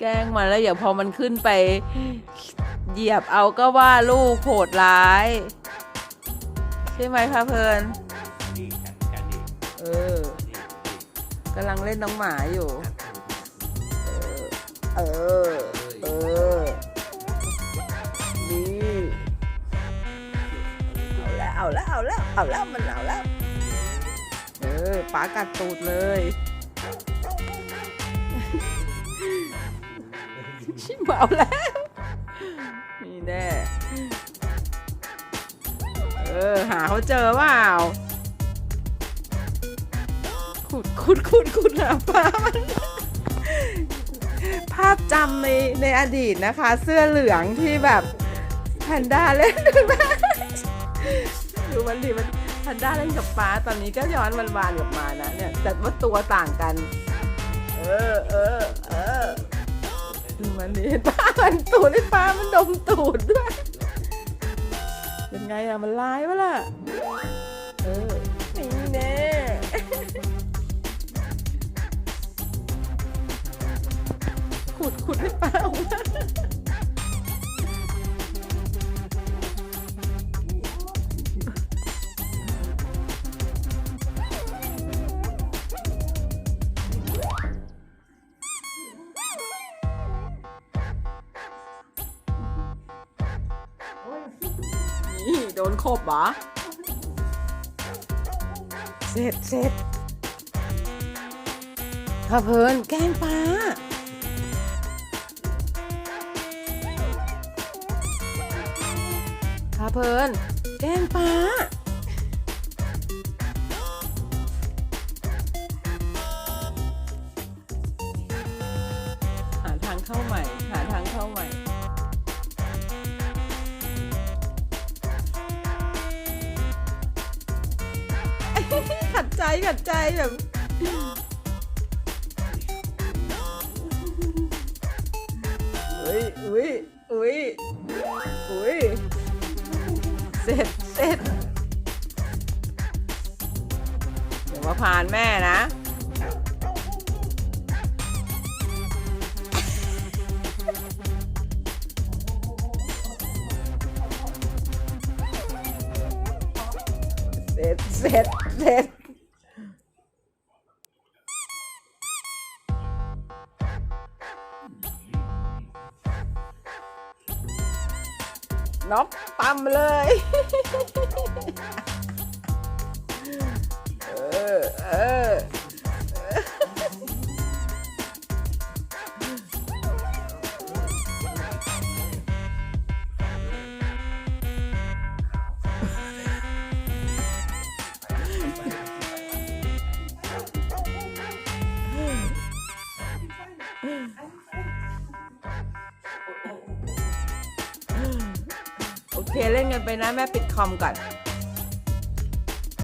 แกล้งมันแล้วเดี๋ยวพอมันขึ้นไป เหยียบเอาก็ว่าลูกโหดร้าย ใช่ไหมคะเพลินเออกำลังเล่นน้องหมาอยู่ เออ เออ นี่ เอาแล้ว เอาแล้ว เอาแล้ว เอาแล้ว มันเอาแล้ว เออป๋ากัดตูดเลย ชิมเอาแล้ว นี่แน่เออ หาเขาเจอเปล่าขุดขุดขุดขุดหาปลามันภาพจำในในอดีตนะคะ เสื้อเหลืองที่แบบแพนด้าเล่นดูนะดูมันดิมันแพนด้าเล่นกับป้าตอนนี้ก็ย้อนวันวานๆกลับมานะเนี่ยแต่ว่าตัวต่างกัน เออเออเออ ดูมันดิป้ามันตูดไอ้ป้ามันดมตูดด้วย เป็นไงอะมันร้ายวะล่ะ เออ นี่แน่ขุดขุดให้ป้าออกมา โดนขบเหรอเสร็จเสร็จข้าเพลินแกล้งป้าพาเพลินแกล้งป้าหาทางเข้าใหม่ หาทางเข้าใหม่ ขัดใจขัดใจแบบอุ้ยอุ้ยอุ้ยอุ้ยเสร็จเสร็จเดี๋ยวมาพานแม่นะเสร็จเสร็จเสร็จ น็อกปั๊มเลย เคเล่นกันไปนะแม่ปิดคอมก่อน